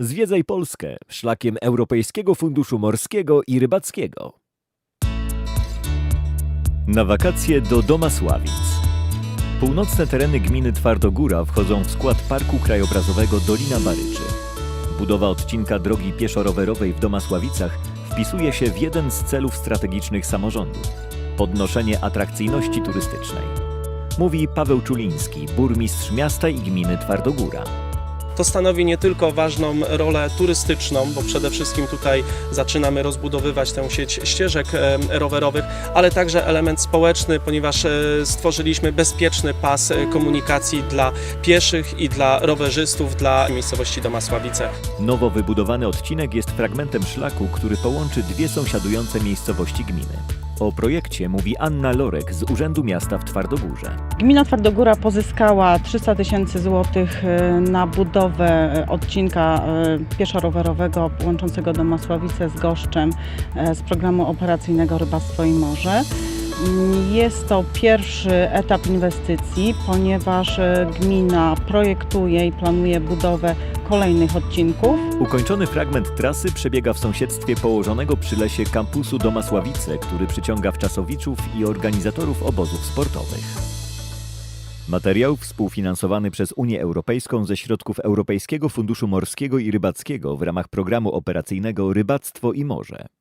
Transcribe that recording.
Zwiedzaj Polskę szlakiem Europejskiego Funduszu Morskiego i Rybackiego. Na wakacje do Domasławic. Północne tereny gminy Twardogóra wchodzą w skład Parku Krajobrazowego Dolina Baryczy. Budowa odcinka drogi pieszo-rowerowej w Domasławicach wpisuje się w jeden z celów strategicznych samorządu podnoszenie atrakcyjności turystycznej. Mówi Paweł Czuliński, burmistrz miasta i gminy Twardogóra. To stanowi nie tylko ważną rolę turystyczną, bo przede wszystkim tutaj zaczynamy rozbudowywać tę sieć ścieżek rowerowych, ale także element społeczny, ponieważ e, stworzyliśmy bezpieczny pas e, komunikacji dla pieszych i dla rowerzystów dla miejscowości Domasławice. Nowo wybudowany odcinek jest fragmentem szlaku, który połączy dwie sąsiadujące miejscowości gminy. O projekcie mówi Anna Lorek z Urzędu Miasta w Twardogórze. Gmina Twardogóra pozyskała 300 tysięcy złotych y, na budowę y, odcinka y, pieszo-rowerowego łączącego Domasławice z Goszczem z programu operacyjnego Rybactwo i Morze. Jest to pierwszy etap inwestycji, ponieważ y, gmina projektuje i planuje budowę kolejnych odcinków. Ukończony fragment trasy przebiega w sąsiedztwie położonego przy lesie kampusu Domasławice, który przyciąga wczasowiczów i organizatorów obozów sportowych. Materiał współfinansowany przez Unię Europejską ze środków Europejskiego Funduszu Morskiego i Rybackiego w ramach programu operacyjnego Rybactwo i Morze.